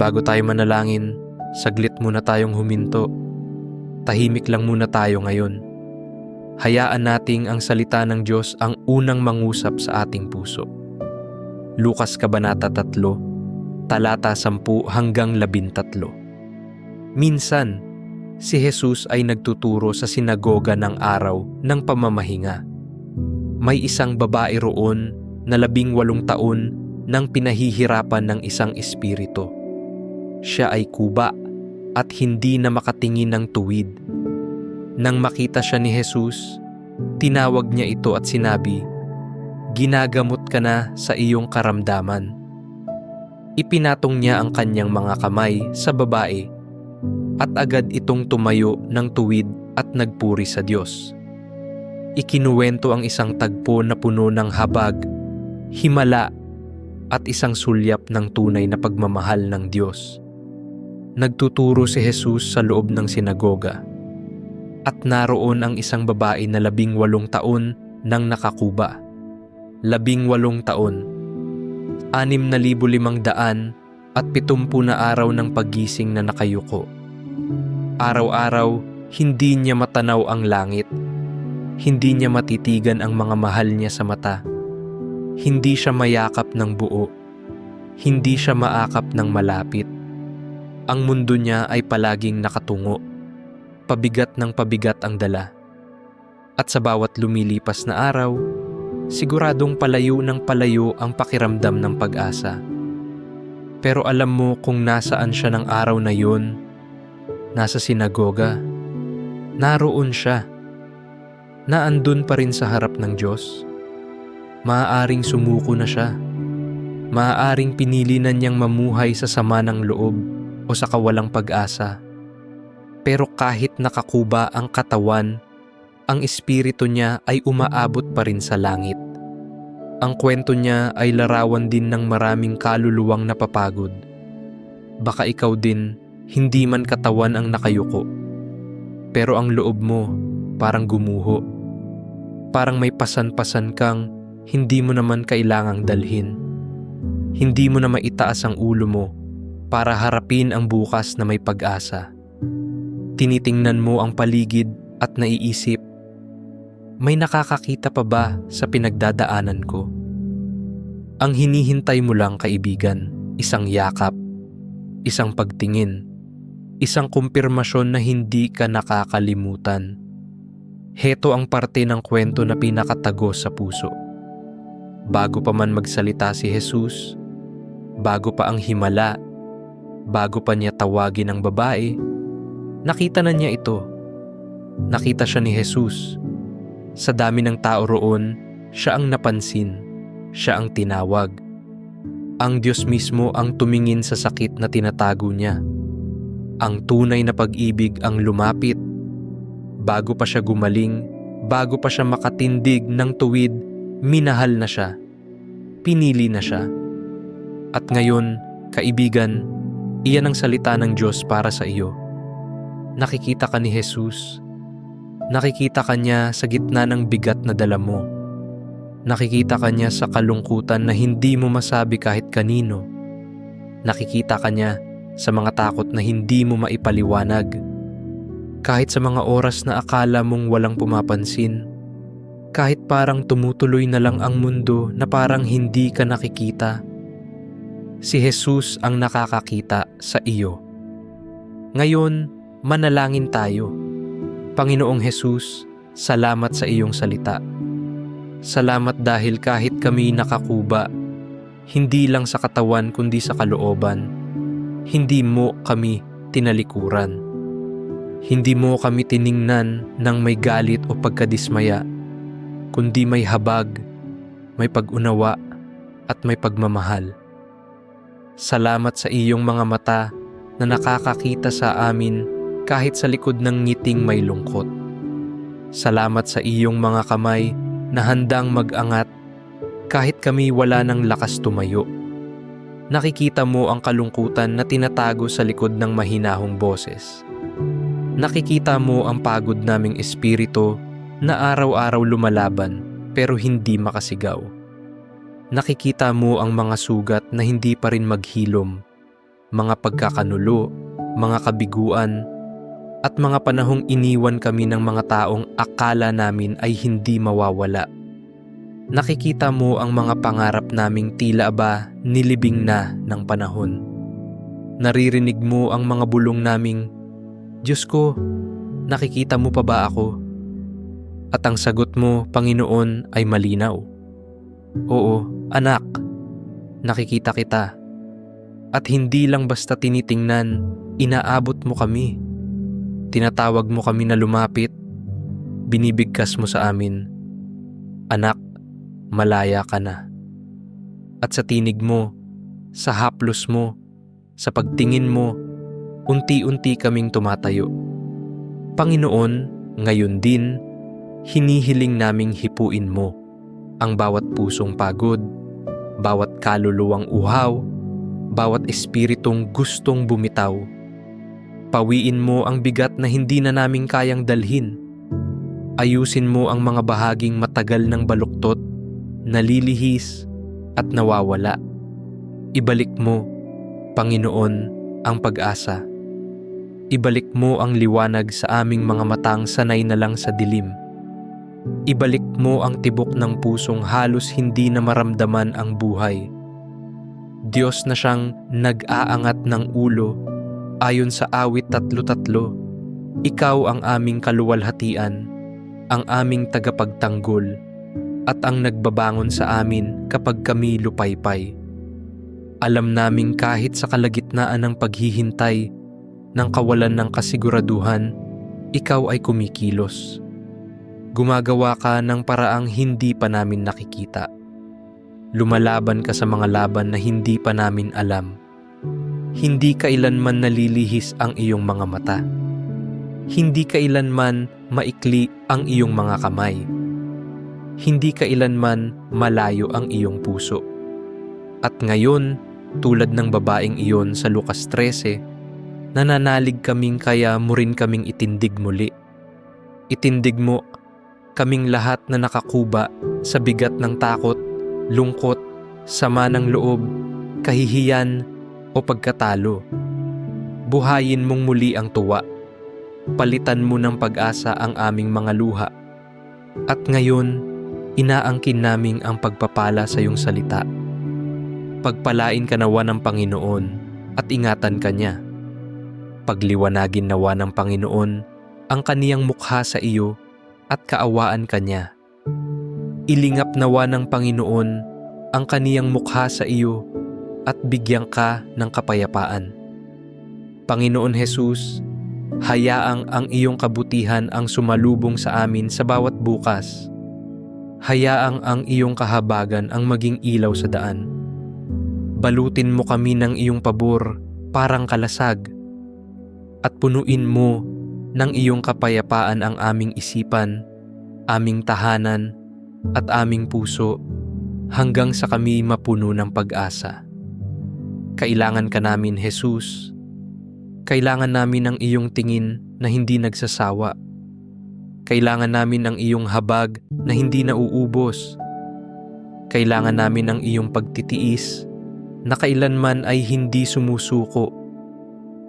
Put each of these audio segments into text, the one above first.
bago tayo manalangin, saglit muna tayong huminto. Tahimik lang muna tayo ngayon. Hayaan nating ang salita ng Diyos ang unang mangusap sa ating puso. Lukas Kabanata 3, talata 10 hanggang 13. Minsan, si Jesus ay nagtuturo sa sinagoga ng araw ng pamamahinga. May isang babae roon na labing walong taon nang pinahihirapan ng isang espiritu. Siya ay kuba at hindi na makatingin ng tuwid. Nang makita siya ni Jesus, tinawag niya ito at sinabi, Ginagamot ka na sa iyong karamdaman. Ipinatong niya ang kanyang mga kamay sa babae at agad itong tumayo ng tuwid at nagpuri sa Diyos. Ikinuwento ang isang tagpo na puno ng habag, himala at isang sulyap ng tunay na pagmamahal ng Diyos. Nagtuturo si Jesus sa loob ng sinagoga at naroon ang isang babae na labing walong taon nang nakakuba. Labing walong taon, anim na libo limang daan at pitumpu na araw ng paggising na nakayuko. Araw-araw, hindi niya matanaw ang langit. Hindi niya matitigan ang mga mahal niya sa mata. Hindi siya mayakap ng buo. Hindi siya maakap ng malapit. Ang mundo niya ay palaging nakatungo. Pabigat ng pabigat ang dala. At sa bawat lumilipas na araw, siguradong palayo ng palayo ang pakiramdam ng pag-asa. Pero alam mo kung nasaan siya ng araw na yun, nasa sinagoga, naroon siya. Naandun pa rin sa harap ng Diyos. Maaaring sumuko na siya. Maaaring pinili na niyang mamuhay sa sama ng loob o sa kawalang pag-asa. Pero kahit nakakuba ang katawan, ang espiritu niya ay umaabot pa rin sa langit. Ang kwento niya ay larawan din ng maraming kaluluwang napapagod. Baka ikaw din, hindi man katawan ang nakayuko. Pero ang loob mo, parang gumuho. Parang may pasan-pasan kang hindi mo naman kailangang dalhin. Hindi mo na maitaas ang ulo mo para harapin ang bukas na may pag-asa. Tinitingnan mo ang paligid at naiisip, may nakakakita pa ba sa pinagdadaanan ko? Ang hinihintay mo lang kaibigan, isang yakap, isang pagtingin, isang kumpirmasyon na hindi ka nakakalimutan. Heto ang parte ng kwento na pinakatago sa puso. Bago pa man magsalita si Jesus, bago pa ang himala, bago pa niya tawagin ang babae, nakita na niya ito. Nakita siya ni Jesus sa dami ng tao roon, siya ang napansin, siya ang tinawag. Ang Diyos mismo ang tumingin sa sakit na tinatago niya. Ang tunay na pag-ibig ang lumapit. Bago pa siya gumaling, bago pa siya makatindig ng tuwid, minahal na siya. Pinili na siya. At ngayon, kaibigan, iyan ang salita ng Diyos para sa iyo. Nakikita ka ni Jesus Nakikita ka niya sa gitna ng bigat na dala mo. Nakikita ka niya sa kalungkutan na hindi mo masabi kahit kanino. Nakikita ka niya sa mga takot na hindi mo maipaliwanag. Kahit sa mga oras na akala mong walang pumapansin. Kahit parang tumutuloy na lang ang mundo na parang hindi ka nakikita. Si Jesus ang nakakakita sa iyo. Ngayon, manalangin tayo Panginoong Hesus, salamat sa iyong salita. Salamat dahil kahit kami nakakuba, hindi lang sa katawan kundi sa kalooban, hindi mo kami tinalikuran. Hindi mo kami tiningnan ng may galit o pagkadismaya, kundi may habag, may pag-unawa at may pagmamahal. Salamat sa iyong mga mata na nakakakita sa amin kahit sa likod ng ngiting may lungkot. Salamat sa iyong mga kamay na handang mag-angat kahit kami wala ng lakas tumayo. Nakikita mo ang kalungkutan na tinatago sa likod ng mahinahong boses. Nakikita mo ang pagod naming espiritu na araw-araw lumalaban pero hindi makasigaw. Nakikita mo ang mga sugat na hindi pa rin maghilom mga pagkakanulo, mga kabiguan, at mga panahong iniwan kami ng mga taong akala namin ay hindi mawawala. Nakikita mo ang mga pangarap naming tila ba nilibing na ng panahon. Naririnig mo ang mga bulong naming, Diyos ko, nakikita mo pa ba ako? At ang sagot mo, Panginoon, ay malinaw. Oo, anak, nakikita kita. At hindi lang basta tinitingnan, inaabot mo kami. Tinatawag mo kami na lumapit, binibigkas mo sa amin. Anak, malaya ka na. At sa tinig mo, sa haplos mo, sa pagtingin mo, unti-unti kaming tumatayo. Panginoon, ngayon din, hinihiling naming hipuin mo ang bawat pusong pagod, bawat kaluluwang uhaw, bawat espiritong gustong bumitaw. Pawiin mo ang bigat na hindi na namin kayang dalhin. Ayusin mo ang mga bahaging matagal ng baluktot, nalilihis at nawawala. Ibalik mo, Panginoon, ang pag-asa. Ibalik mo ang liwanag sa aming mga matang sanay na lang sa dilim. Ibalik mo ang tibok ng pusong halos hindi na maramdaman ang buhay. Diyos na siyang nag-aangat ng ulo ayon sa awit tatlo-tatlo. Ikaw ang aming kaluwalhatian, ang aming tagapagtanggol, at ang nagbabangon sa amin kapag kami lupaypay. Alam naming kahit sa kalagitnaan ng paghihintay, ng kawalan ng kasiguraduhan, ikaw ay kumikilos. Gumagawa ka ng paraang hindi pa namin nakikita. Lumalaban ka sa mga laban na hindi pa namin alam. Hindi kailanman nalilihis ang iyong mga mata. Hindi kailanman maikli ang iyong mga kamay. Hindi kailanman malayo ang iyong puso. At ngayon, tulad ng babaeng iyon sa Lucas 13, nananalig kaming kaya mo rin kaming itindig muli. Itindig mo kaming lahat na nakakuba sa bigat ng takot, lungkot, sama ng loob, kahihiyan o pagkatalo. Buhayin mong muli ang tuwa. Palitan mo ng pag-asa ang aming mga luha. At ngayon, inaangkin naming ang pagpapala sa iyong salita. Pagpalain ka nawa ng Panginoon at ingatan ka niya. Pagliwanagin nawa ng Panginoon ang kaniyang mukha sa iyo at kaawaan ka niya. Ilingap nawa ng Panginoon ang kaniyang mukha sa iyo at bigyan ka ng kapayapaan. Panginoon Jesus, hayaang ang iyong kabutihan ang sumalubong sa amin sa bawat bukas. Hayaang ang iyong kahabagan ang maging ilaw sa daan. Balutin mo kami ng iyong pabor parang kalasag at punuin mo ng iyong kapayapaan ang aming isipan, aming tahanan at aming puso hanggang sa kami mapuno ng pag-asa. Kailangan ka namin, Jesus. Kailangan namin ang iyong tingin na hindi nagsasawa. Kailangan namin ang iyong habag na hindi nauubos. Kailangan namin ang iyong pagtitiis na kailanman ay hindi sumusuko.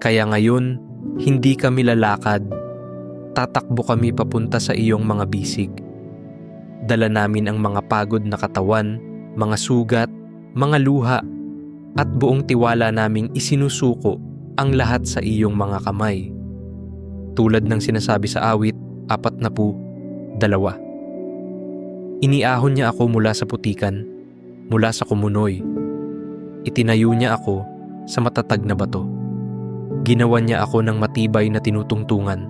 Kaya ngayon, hindi kami lalakad. Tatakbo kami papunta sa iyong mga bisig. Dala namin ang mga pagod na katawan, mga sugat, mga luha, at buong tiwala naming isinusuko ang lahat sa iyong mga kamay. Tulad ng sinasabi sa awit, apat na po, dalawa. Iniahon niya ako mula sa putikan, mula sa kumunoy. Itinayo niya ako sa matatag na bato. Ginawa niya ako ng matibay na tinutungtungan.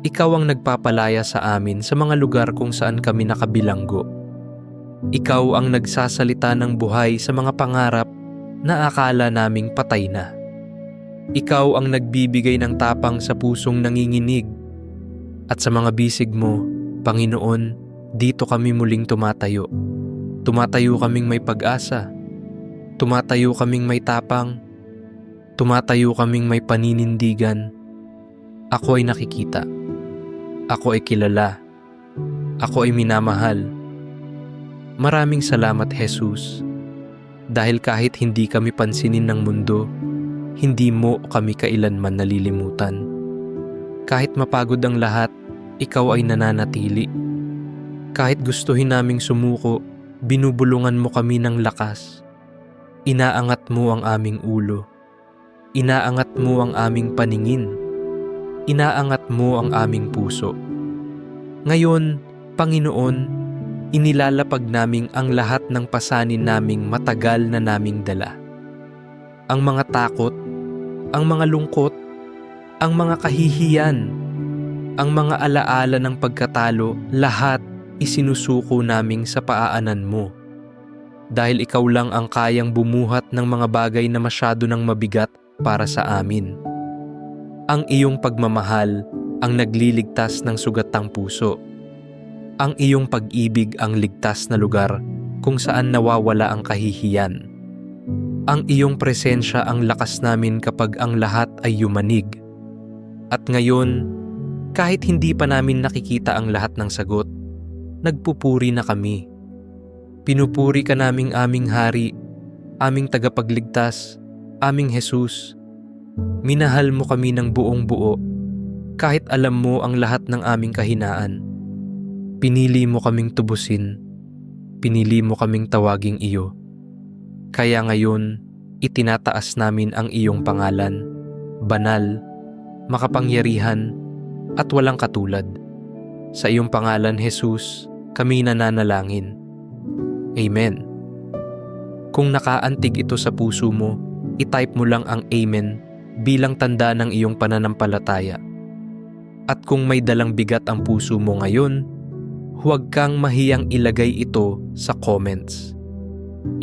Ikaw ang nagpapalaya sa amin sa mga lugar kung saan kami nakabilanggo. Ikaw ang nagsasalita ng buhay sa mga pangarap na akala naming patay na. Ikaw ang nagbibigay ng tapang sa pusong nanginginig. At sa mga bisig mo, Panginoon, dito kami muling tumatayo. Tumatayo kaming may pag-asa. Tumatayo kaming may tapang. Tumatayo kaming may paninindigan. Ako ay nakikita. Ako ay kilala. Ako ay minamahal. Maraming salamat, Jesus dahil kahit hindi kami pansinin ng mundo, hindi mo kami kailanman nalilimutan. Kahit mapagod ang lahat, ikaw ay nananatili. Kahit gustuhin naming sumuko, binubulungan mo kami ng lakas. Inaangat mo ang aming ulo. Inaangat mo ang aming paningin. Inaangat mo ang aming puso. Ngayon, Panginoon, inilalapag naming ang lahat ng pasanin naming matagal na naming dala. Ang mga takot, ang mga lungkot, ang mga kahihiyan, ang mga alaala ng pagkatalo, lahat isinusuko naming sa paaanan mo. Dahil ikaw lang ang kayang bumuhat ng mga bagay na masyado ng mabigat para sa amin. Ang iyong pagmamahal ang nagliligtas ng sugatang puso. Ang iyong pag-ibig ang ligtas na lugar kung saan nawawala ang kahihiyan. Ang iyong presensya ang lakas namin kapag ang lahat ay yumanig. At ngayon, kahit hindi pa namin nakikita ang lahat ng sagot, nagpupuri na kami. Pinupuri ka naming aming hari, aming tagapagligtas, aming Jesus. Minahal mo kami ng buong buo, kahit alam mo ang lahat ng aming kahinaan. Pinili mo kaming tubusin, pinili mo kaming tawaging iyo. Kaya ngayon, itinataas namin ang iyong pangalan, banal, makapangyarihan, at walang katulad. Sa iyong pangalan, Jesus, kami nananalangin. Amen. Kung nakaantig ito sa puso mo, itype mo lang ang Amen bilang tanda ng iyong pananampalataya. At kung may dalang bigat ang puso mo ngayon, huwag kang mahiyang ilagay ito sa comments.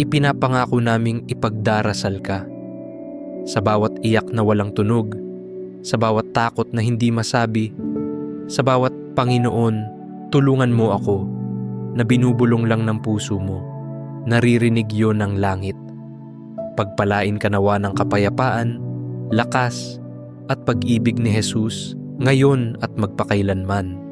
Ipinapangako naming ipagdarasal ka. Sa bawat iyak na walang tunog, sa bawat takot na hindi masabi, sa bawat Panginoon, tulungan mo ako na binubulong lang ng puso mo. Naririnig yon ng langit. Pagpalain ka nawa ng kapayapaan, lakas, at pag-ibig ni Jesus ngayon at magpakailanman.